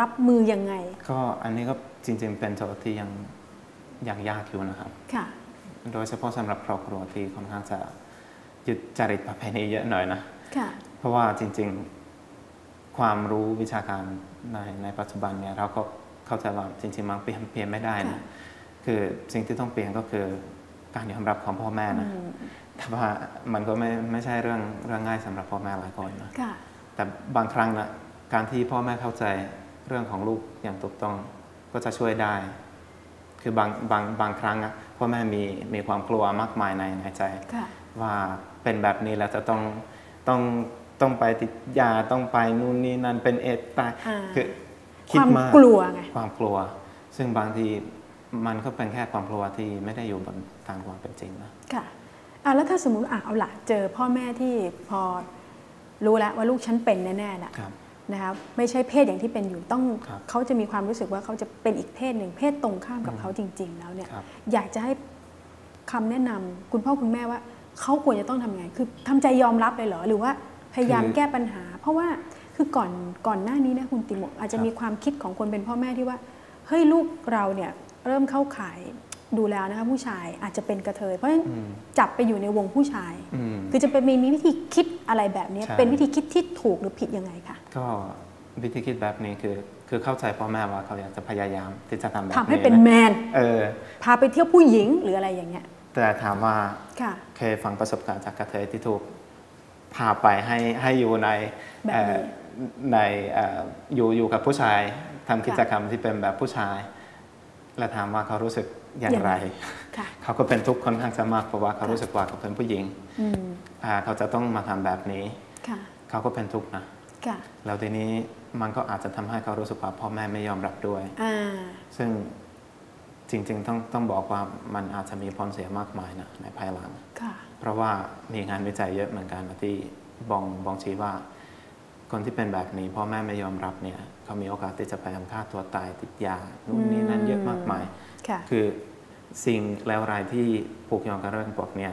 รับมือยังไง ก็อันนี้ก็จริงๆเป็นโจทย์ที่ยังยังยากอยู่นะครับ ค่ะ โดยเฉพาะสำหรับครอบครัวที่ค่อนข้างจะยึดจริตประเพณีเยอะหน่อยนะ ค่ะ เพราะว่าจริงๆความรู้วิชาการในในปัจจุบันเนี่ยเราก็เข้าใจว่าจริงๆมันเปลี่ยนเปลี่ยนไม่ได้นะค่ะคือสิ่งที่ต้องเปลี่ยนก็คือการยอมรับของพ่อแม่นะอืมแต่ว่ามันก็ไม่ไม่ใช่เรื่องเรื่องง่ายสำหรับพ่อแม่หลายคนนะค่ะแต่บางครั้งนะการที่พ่อแม่เข้าใจ เรื่องของลูกอย่างถูกต้องก็จะช่วยได้ คือบางบางบางครั้งอะพ่อแม่มีมีความกลัวมากมายในในใจค่ะว่าเป็นแบบนี้แล้วจะต้องต้องต้องไปติดยาต้องไปนู่นนี่นั่นเป็นเอดส์ตายอ่าคือคคิดวามมากกลัวไงความกลัว ซึ่งบางทีมันก็เป็นแค่ความกลัวที่ไม่ได้อยู่บนทางความเป็นจริงนะค่ะอะแล้วถ้าสมมุติอะเอาละเจอพ่อแม่ที่พอรู้แล้วว่าลูกฉันเป็นแน่ๆละครับ นะคะไม่ใช่เพศอย่างที่เป็นอยู่ต้องครับเขาจะมีความรู้สึกว่าเขาจะเป็นอีกเพศหนึ่งเพศตรงข้ามกับเขาจริง ๆ แล้วเนี่ยครับอยากจะให้คำแนะนำคุณพ่อคุณแม่ว่าเขาควรจะต้องทำไง คือทำใจยอมรับเลยเหรอ หรือว่าพยายามคือแก้ปัญหา เพราะว่าคือก่อนก่อนหน้านี้นะคุณติโมอาจจะครับมีความคิดของคนเป็นพ่อแม่ที่ว่าเฮ้ยลูกเราเนี่ยเริ่มเข้าข่าย ดูแล้วนะคะผู้ชายอาจจะเป็นกระเทยเพราะฉะนั้นอืมจับไปอยู่ในวงผู้ชายอืมคือจะเป็นมีมีวิธีคิดอะไรแบบนี้ใช่เป็นวิธีคิดที่ถูกหรือผิดยังไงคะก็วิธีคิดแบบนี้คือคือเข้าใจพ่อแม่ว่าเขาอยากจะพยายามที่จะทำแบบนี้ทำให้เป็นแมนเออพาไปเที่ยวผู้หญิงหรืออะไรอย่างเงี้ยแต่ถามว่าค่ะเคยฟังประสบการณ์จากกระเทยที่ถูกพาไปให้ให้อยู่ในแบบนี้เอ่อในเอ่ออยู่อยู่กับผู้ชายทำกิจกรรมที่เป็นแบบผู้ชาย และถามว่าเขารู้สึก อย่างไรค่ะเขาก็เป็นทุกข์ค่อนข้างจะมากเพราะว่าเขารู้สึกว่าเขาเป็นผู้หญิงอืมอ่าเขาจะต้องมาทำแบบนี้ค่ะเขาก็เป็นทุกข์นะค่ะแล้วทีนี้มันก็อาจจะทำให้เขารู้สึกว่าพ่อแม่ไม่ยอมรับด้วยอ่าซึ่งจริงๆต้องต้องบอกว่ามันอาจจะมีผลเสียมากมายนะในภายหลังค่ะเพราะว่ามีงานวิจัยเยอะเหมือนกันนะที่บ่งบ่งชี้ว่า คนที่เป็นแบบนี้พ่อแม่ไม่ยอมรับเนี่ยเขามีโอกาสที่จะพยายามฆ่าตัวตายติดยานู่นนี่นั่นเยอะมากมายค่ะคือ สิ่งแล้วรายที่ผูกโยงกับเรื่องพวกเนี้ย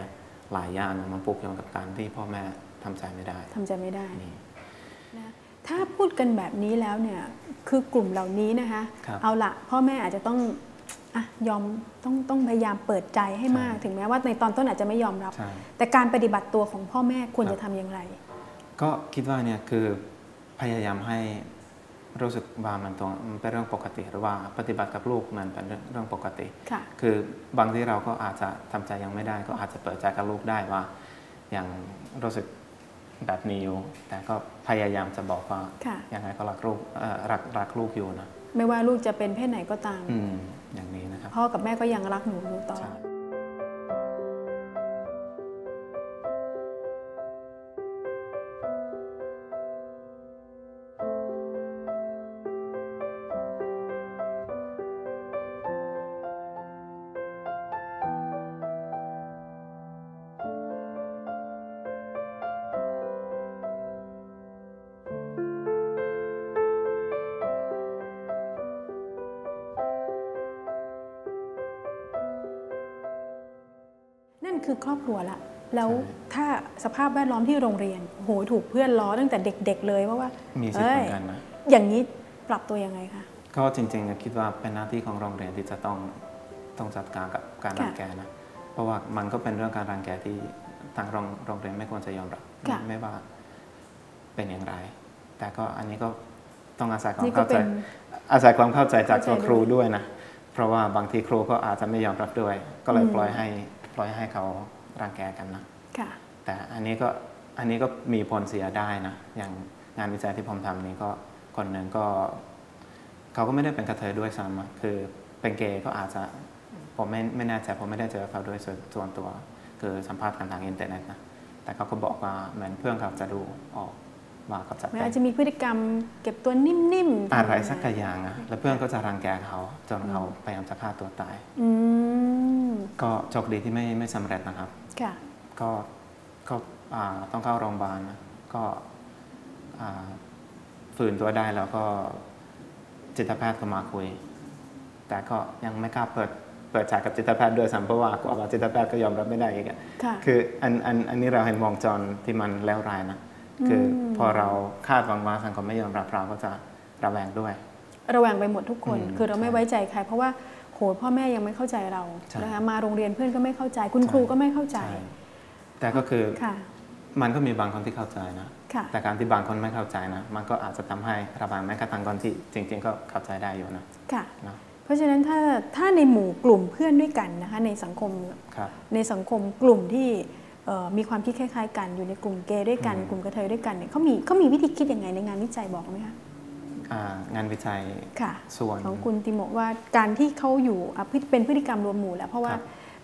หลายอย่างมันผูกโยงกับการที่พ่อแม่ทำใจไม่ได้ทำใจไม่ได้นี่นะถ้าพูดกันแบบนี้แล้วเนี่ยคือกลุ่มเหล่านี้นะคะครับเอาละพ่อแม่อาจจะต้องอะยอมต้องต้องพยายามเปิดใจให้มากใช่ถึงแม้ว่าในตอนต้นอาจจะไม่ยอมรับใช่แต่การปฏิบัติตัวของพ่อแม่ควรครับจะทำอย่างไร ก็คิดว่าเนี่ยคือพยายามให้ รู้สึกว่ามันตรงมันเป็นเรื่องปกติหรือว่าปฏิบัติกับลูกมันเป็นเรื่องเรื่องปกติค่ะคือบางที่เราก็อาจจะทำใจยังไม่ได้ ก็อาจจะเปิดใจกับลูกได้ว่ายังรู้สึกแบบนี้อยู่ แต่ก็พยายามจะบอกว่าค่ะยังไงก็รักลูกเอ่อรักรักลูกอยู่นะ ไม่ว่าลูกจะเป็นเพศไหนก็ตามอืมอย่างนี้นะครับพ่อกับแม่ก็ยังรักหนูอยู่ต่อใคือครอบครัวละแล้วใช่ถ้าสภาพแวดล้อมที่โรงเรียนโอ้โหถูกเพื่อนล้อตั้งแต่เด็ก ๆ เลยว่าว่ามีสิทธิ์เหมือนยกันนะอย่างนี้ปรับตัวยังไงคะก็จริงๆคิดว่าเป็นหน้าที่ของโรงเรียนที่จะต้องต้องจัดการกับการรังแกนะเพราะว่ามันก็เป็นเรื่องการรังแกที่ทางโรงโรงเรียนไม่ควรจะยอมรับค่ะไม่ว่าเป็นอย่างไร แต่ก็อันนี้ก็ต้องอาศัยความนี่ก็เข้าใจเป็นอาศัยความเข้าใจจากเข้าใจตัวครูด้วยนะ เพราะว่าบางทีครูก็อาจจะไม่ยอมรับด้วย ก็เลยอืมปล่อยให้ ปล่อยให้เขารังแกกันนะค่ะแต่อันนี้ก็อันนี้ก็มีผลเสียได้นะ อย่างงานวิจัยที่ผมทำนี้ก็คนหนึ่งก็ เขาก็ไม่ได้เป็นกระเทยด้วยซ้ำอะคือเป็นเกย์ก็อาจจะผมไม่ไม่แน่ใจผมไม่ได้เจอเขาด้วยส่วนส่วนตัว คือสัมภาษณ์กันทางอินเทอร์เน็ตนะแต่เขาก็บอกว่าเหมือนเพื่อนเขาจะดูออกว่าเขาจะแม้เป็อาจจะมีพฤติกรรมเก็บตัวนิ่มๆอะไรทำงานสักอย่างอะแล้วเพื่อนก็จะรังแกเขาจนเขาพยายามจะฆ่าตัวตาย อืม ก็โชคดีที่ไม่ไม่สำเร็จนะครับ ค่ะ ก็ก็อ่าต้องเข้าโรงพยาบาลนะก็อ่าฝืนตัวได้แล้วก็จิตแพทย์ก็มาคุย แต่ก็ยังไม่กล้าเปิดเปิดฉากกับจิตแพทย์ด้วยซ้ำเพราะว่ากลัวว่าจิตแพทย์ก็ยอมรับไม่ได้อีกอะค่ะ คืออันอันอันนี้เราเห็นวงจรที่มันแล้วรายนะคืออม พอเราคาดหวังว่าสังคมไม่ยอมรับเราก็จะระแวงด้วย ระแวงไปหมดทุกคน อืมคือเราไม่ใช่ไว้ใจใคร เพราะว่าโหพ่อแม่ยังไม่เข้าใจเราใช่นะคะมาโรงเรียนเพื่อนก็ไม่เข้าใจ คุณใช่ครูก็ไม่เข้าใจใช่แต่ก็คือค่ะมันก็มีบางคนที่เข้าใจนะค่ะแต่การที่บางคนไม่เข้าใจนะ มันก็อาจจะทำให้ระบางแม้กระทั่งคนที่จริง ๆ ก็เข้าใจได้อยู่นะค่ะนะเพราะฉะนั้นถ้าถ้าในหมู่กลุ่มเพื่อนด้วยกันนะคะในสังคมครับในสังคมกลุ่มที่เอ่อมีความคิดคล้ายๆ กันอยู่ในกลุ่มเกย์ด้วยกันอืมกลุ่มกระเทยด้วยกันเนี่ยเขามีเขามีวิธีคิดยังไงในงานวิจัยบอกไหมคะอ่า งานวิจัยค่ะส่วนของคุณติโมว่าการที่เขาอยู่อะพฤติเป็นพฤติกรรมรวมหมู่แล้วเพราะว่าครับ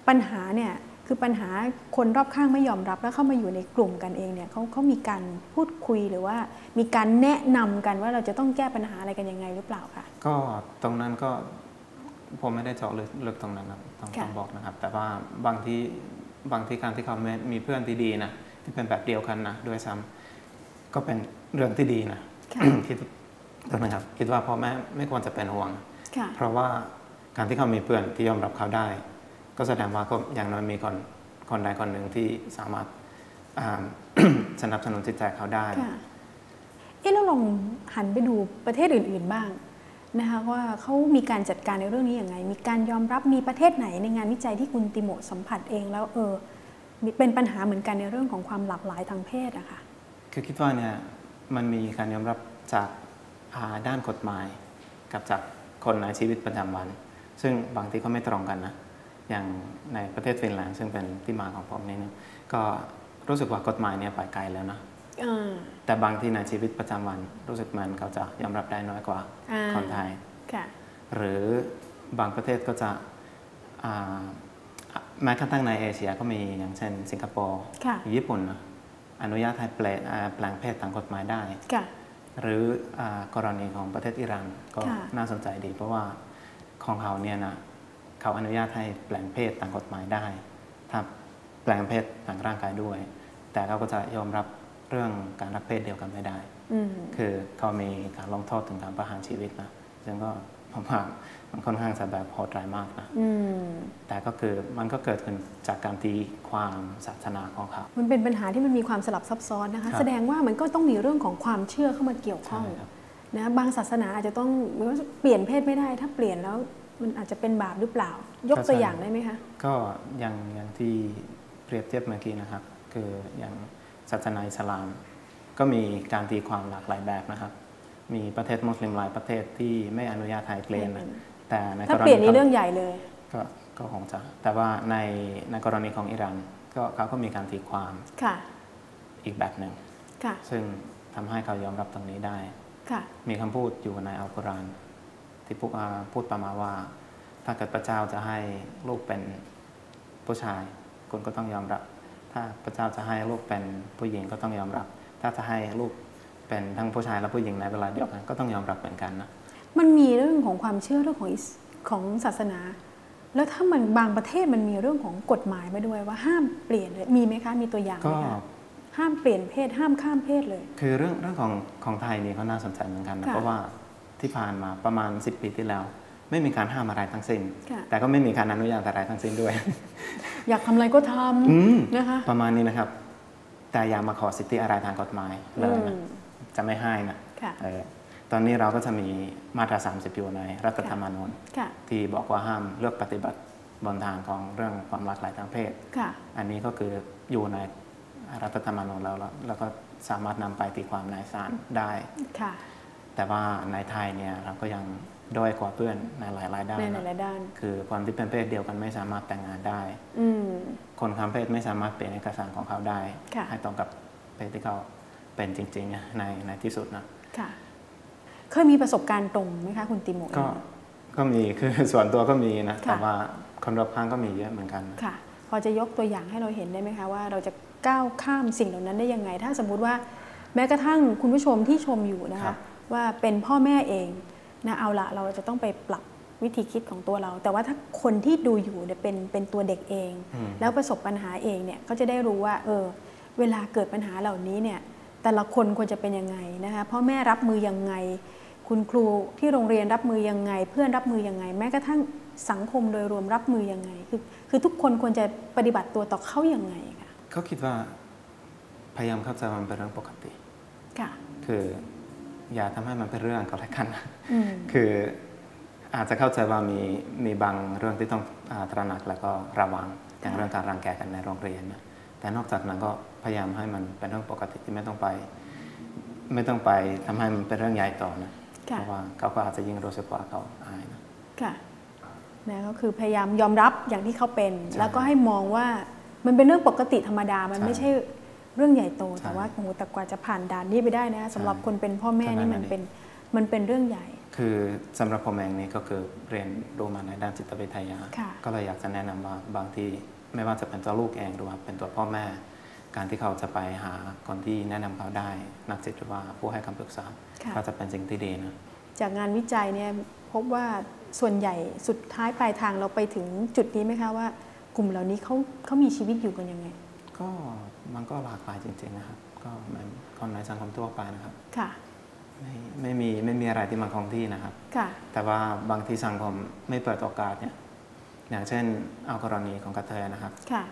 ปัญหาเนี่ยคือปัญหาคนรอบข้างไม่ยอมรับแล้วเข้ามาอยู่ในกลุ่มกันเองเนี่ยเขาเขามีการพูดคุยหรือว่า มีการแนะนำกันว่าเราจะต้องแก้ปัญหาอะไรกันยังไงหรือเปล่าคะก็ตรงนั้นก็ผมไม่ได้เจาะลึกลึกตรงนั้นนะต้องค่ะต้องบอกนะครับ แต่ว่าบางที่บางที่การที่เขาไม่มีเพื่อนที่ดีนะที่เป็นแบบเดียวกันนะด้วยซ้ำก็เป็นเรื่องที่ดีนะค่ะคิ ดถูกไหมครับคิดว่าพ่อแม่ไม่ควรจะเป็นห่วงค่ะเพราะว่าการที่เขามีเพื่อนที่ยอมรับเขาได้ ก็แสดงว่าก็อย่างน้อยมีคนคนใดคนหนึ่งที่สามารถอ่าสนับสนุนจิตใจเขาได้ค่ะเอ๊ะเราลองหันไปดูประเทศอื่น ๆบ้างนะคะว่าเขามีการจัดการในเรื่องนี้อย่างไง มีการยอมรับมีประเทศไหนในงานวิจัยที่คุณติโมสัมผัสเองแล้วเออมีเป็นปัญหาเหมือนกันในเรื่องของความหลากหลายทางเพศอะค่ะคือคิดว่าเนี่ยมันมีการยอมรับจากอ่า ด้านกฎหมายกับจากคนในชีวิตประจำวัน ซึ่งบางทีก็ไม่ตรงกันนะ อย่างในประเทศฟินแลนด์ซึ่งเป็นที่มาของผมนี่นะก็รู้สึกว่ากฎหมายเนี่ยไปไกลแล้วนะอ่าแต่บางที่ในชีวิตประจำวันรู้สึกมันเขาจะยอมรับได้น้อยกว่าอ่าคนไทยค่ะหรือบางประเทศก็จะอ่าแม้กระทั่งในเอเชียก็มีอย่างเช่น สิงคโปร์ค่ะญี่ปุ่นนะอนุญาตให้แปลงอ่าแปลงเพศตามกฎหมายได้ค่ะ หรืออากรณีของประเทศอิหร่านก็ค่ะน่าสนใจดี เพราะว่าของเขาเนี่ยนะเขาอนุญาตให้แปลงเพศตามกฎหมายได้ถ้าแปลงเพศทางร่างกายด้วย แต่เขาก็จะยอมรับเรื่องการรักเพศเดียวกันไม่ได้อืมคือเขามีการลงโทษถึงการประหารชีวิตนะซึ่งก็ ผมว่ามันค่อนข้างจะแบบโหดร้ายมากนะอืมแต่ก็คือมันก็เกิดขึ้นจากการตีความศาสนาของเขา มันเป็นปัญหาที่มันมีความสลับซับซ้อนนะคะครับแสดงว่ามันก็ต้องมีเรื่องของความเชื่อเข้ามาเกี่ยวข้องใช่ครับนะบางศาสนาอาจจะต้องเปลี่ยนเพศไม่ได้ ถ้าเปลี่ยนแล้วมันอาจจะเป็นบาปหรือเปล่า ยกตัวอย่างได้ไหมคะ ก็อย่างอย่างที่เปรียบเทียบเมื่อกี้นะครับ คืออย่างศาสนาอิสลาม ก็มีการตีความหลากหลายแบบนะครับ มีประเทศมุสลิมหลายประเทศที่ไม่อนุญาตให้เปลี่ยนไม่นะเป็นแต่ในถ้ากรเปลี่ยนณีนี่ของเรื่องใหญ่เลยก็ก็คงจะแต่ว่าในในกรณีของอิหร่านก็เขาก็มีการตีความค่ะอีกแบบหนึ่งค่ะซึ่งทำให้เขายอมรับตรงนี้ได้ค่ะมีคำพูดอยู่ในอัลกุรอานที่พูดอ่าพูดประมาณว่า ถ้าเกิดพระเจ้าจะให้ลูกเป็นผู้ชายคุณก็ต้องยอมรับ ถ้าพระเจ้าจะให้ลูกเป็นผู้หญิงก็ต้องยอมรับ ถ้าจะให้ลูก เป็นทั้งผู้ชายและผู้หญิงในเวลาเดียวกันก็ต้องยอมรับเหมือนกันนะมันมีเรื่องของความเชื่อเรื่องของอิสของศาสนา แล้วถ้ามันบางประเทศมันมีเรื่องของกฎหมายมาด้วยว่าห้ามเปลี่ยนเลยมีไหมคะมีตัวอย่างไหก็มคะห้ามเปลี่ยนเพศห้ามข้ามเพศเลย คือเรื่องเรื่องของของไทยนี่ก็น่าสนใจเหมือนกันนะค่ะเพราะว่าที่ผ่านมาประมาณ 10 ปีที่แล้ว ไม่มีการห้ามอะไรทั้งสิ้นค่ะแต่ก็ไม่มีการอนุญาตอะไรทั้งสิ้นด้วย อยากทำอะไรก็ทอืมำนะคะประมาณนี้นะครับ แต่อย่ามาขอสิทธิอะไรทางกฎหมายเลยนะอืม จะไม่ให้นะค่ะเออตอนนี้เราก็จะมีมาตรา 30 อยู่ในรัฐธรรมนูญค่ะที่บอกว่าห้ามเลือกปฏิบัติบนทางของเรื่องความหลากหลายทางเพศค่ะอันนี้ก็คืออยู่ในรัฐธรรมนูญแล้วแล้วแล้วก็สามารถนำไปตีความในศาลได้ค่ะแต่ว่าในไทยเนี่ยเราก็ยังด้อยกว่าเพื่อนในหลายๆด้านในนะหลายๆด้าน คือคนที่เป็นเพศเดียวกันไม่สามารถแต่งงานได้อืมคนข้ามเพศไม่สามารถเปลี่ยนเอกสารของเขาได้ค่ะให้ตรงกับเพศที่เขา เป็นจริงๆในในที่สุดนะค่ะเคยมีประสบการณ์ตรงไหมคะคุณติโมก็ก็มีคือส่วนตัวก็มีนะค่ะแต่ว่าคนรอบข้างก็มีเยอะเหมือนกันค่ะ พอจะยกตัวอย่างให้เราเห็นได้ไหมคะว่าเราจะก้าวข้ามสิ่งเหล่านั้นได้ยังไง ถ้าสมมุติว่าแม้กระทั่งคุณผู้ชมที่ชมอยู่นะครัคะบว่าเป็นพ่อแม่เองนะเอาละเราจะต้องไปปรับวิธีคิดของตัวเรา แต่ว่าถ้าคนที่ดูอยู่เนี่ยเป็นเป็นตัวเด็กเองอืมแล้วประสบปัญหาเองเนี่ยก็จะได้รู้ว่าเออเวลาเกิดปัญหาเหล่านี้เนี่ย แต่ละคนควรจะเป็นยังไงนะคะพ่อแม่รับมือยังไง คุณครูที่โรงเรียนรับมือยังไง เพื่อนรับมือยังไง แม้กระทั่งสังคมโดยรวมรับมือยังไง คือคือทุกคนควรจะปฏิบัติตัวต่อเขายังไงคะเขาคิดว่าพยายามเข้าใจว่ามันเป็นเรื่องปกติค่ะคืออย่าทำให้มันเป็นเรื่องก็แล้วกันนะอืมคืออาจจะเข้าใจว่ามีมีบางเรื่องที่ต้องอาตระหนักแล้วก็ระวังอย่างค่ะเรื่องการรังแกกันในโรงเรียนนะ แต่นอกจากนั้นก็พยายามให้มันเป็นเรื่องปกติที่ไม่ต้องไป ไม่ต้องไปทำให้มันเป็นเรื่องใหญ่โต่อนะเพค่ะราะว่าเขาก็อาจจะยิ่งรู้สึกว่าเขาอายนะค่ะนะก็คือพยายามยอมรับอย่างที่เขาเป็นใช่แล้วก็ให้มองว่ามันเป็นเรื่องปกติธรรมดามันใช่ไม่ใช่เรื่องใหญ่โตใช่แต่ว่าโอ้โหแต่กว่าจะผ่านด่านนี้ไปได้นะสำหรับใช่คนเป็นพ่อแม่ขนาดนี่นั้มันนเป็นมันเป็นเรื่องใหญ่ คือสำหรับผมเองนี่ก็คือเรียนรู้มาในด้านจิตวิทยาค่ะก็เลยอยากจะแนะนำว่าบางที่ ไม่ว่าจะเป็นตัวลูกเองหรือว่าเป็นตัวพ่อแม่ การที่เขาจะไปหาคนที่แนะนำเขาได้ นักจิตหรือว่าผู้ให้คำปรึกษาค่ะก็จะเป็นสิ่งที่ดีนะจากงานวิจัยเนี่ยพบว่าส่วนใหญ่สุดท้ายปลายทางเราไปถึงจุดนี้ไหมคะว่ากลุ่มเหล่านี้เขาเขามีชีวิตอยู่กันยังไง ก็มันก็หลากหลายจริงๆนะครับ ก็เหมือนคนในสังคมทั่วไปนะครับค่ะไม่ไม่มีไม่มีอะไรที่มันคงที่นะครับค่ะแต่ว่าบางที่สังคมไม่เปิดโอกาสเนี่ย อย่างเช่นเอากรณีของกระเทยนะครับค่ะ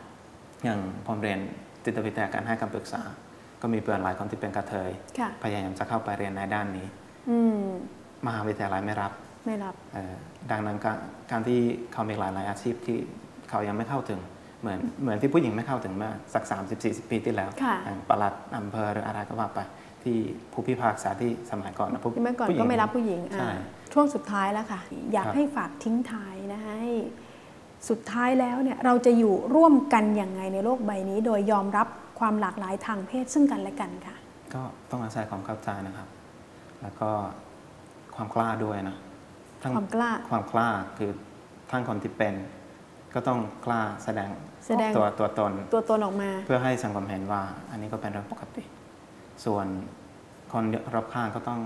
อย่างผมเรียนจิตวิทยาการให้คำปรึกษา ก็มีเพื่อนหลายคนที่เป็นกระเทยค่ะพยายามจะเข้าไปเรียนในด้านนี้อืมมหาวิทยาลัยไม่รับไม่รับเอ่อดังนั้นการการที่เขามีหลายๆอาชีพที่เขายังไม่เข้าถึงเหมือนเหมือนที่ผู้หญิงไม่เข้าถึงเมื่อสัก 30 40 ปีที่แล้วค่ะอย่างปลัดอำเภอหรืออะไรก็ว่าไปที่ผู้พิพากษาที่สมัยก่อนนะผู้เมื่อก่อนผู้หญิงก็ไม่รับผู้หญิงใช่อ่าช่วงสุดท้ายแล้วค่ะ อยากครับให้ฝากทิ้งท้ายนะคะให้ สุดท้ายแล้วเนี่ยเราจะอยู่ร่วมกันอย่างไงในโลกใบนี้ โดยยอมรับความหลากหลายทางเพศซึ่งกันและกันค่ะ ก็ต้องอาศัยความเข้าใจนะครับ แล้วก็ความกล้าด้วยนะทั้งความกล้าความกล้าคือทั้งคนที่เป็น ก็ต้องกล้าแสดงแสดงตัวตัวตนตัวตนออกมา เพื่อให้สังคมเห็นว่า อันนี้ก็เป็นเรื่องปกติ ส่วนคนรอบข้างก็ต้อง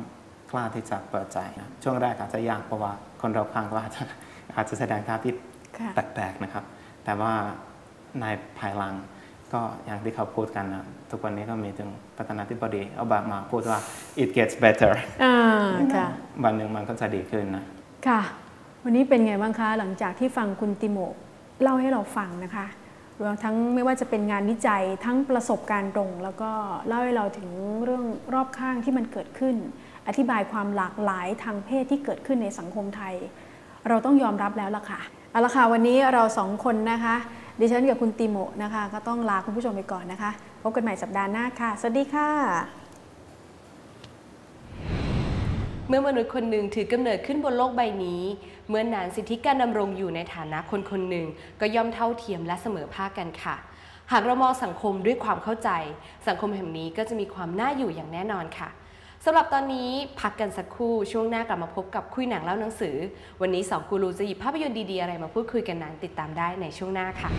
กล้าที่จะเปิดใจนะช่วงแรกอาจจะยากเพราะว่าคนรอบข้างก็อาจจะอาจจะแสดงท่าทีค่ะ แปลกๆนะครับ แต่ว่าในภายหลังก็อย่างที่เขาพูดกันนะทุกวันนี้ก็มีถึงประธานาธิบดีเอาบามาพูดว่า it gets better อ่าค่ะวันหนึ่งมันก็จะดีขึ้นนะ ค่ะ วันนี้เป็นไงบ้างคะ หลังจากที่ฟังคุณติโมเล่าให้เราฟังนะคะรวมทั้งไม่ว่าจะเป็นงานวิจัยทั้งประสบการณ์ตรง แล้วก็เล่าให้เราถึงเรื่องรอบข้างที่มันเกิดขึ้น อธิบายความหลากหลายทางเพศที่เกิดขึ้นในสังคมไทย เราต้องยอมรับแล้วล่ะค่ะ เอาละค่ะวันนี้เราสองคนนะคะ ดิฉันกับคุณติโมนะคะ ก็ต้องลาคุณผู้ชมไปก่อนนะคะ พบกันใหม่สัปดาห์หน้าค่ะ สวัสดีค่ะ เมื่อมนุษย์คนหนึ่งถือกำเนิดขึ้นบนโลกใบนี้ เมื่อนานสิทธิการดำรงอยู่ในฐานะคนคนหนึ่งก็ย่อมเท่าเทียมและเสมอภาคกันค่ะ หากเรามองสังคมด้วยความเข้าใจ สังคมแห่งนี้ก็จะมีความน่าอยู่อย่างแน่นอนค่ะ สำหรับตอนนี้พักกันสักครู่ช่วงหน้ากลับมาพบกับคุยหนังเล่าหนังสือ วันนี้สองกูรูจะหยิบภาพยนตร์ดีๆอะไรมาพูดคุยกันนั้นติดตามได้ในช่วงหน้าค่ะ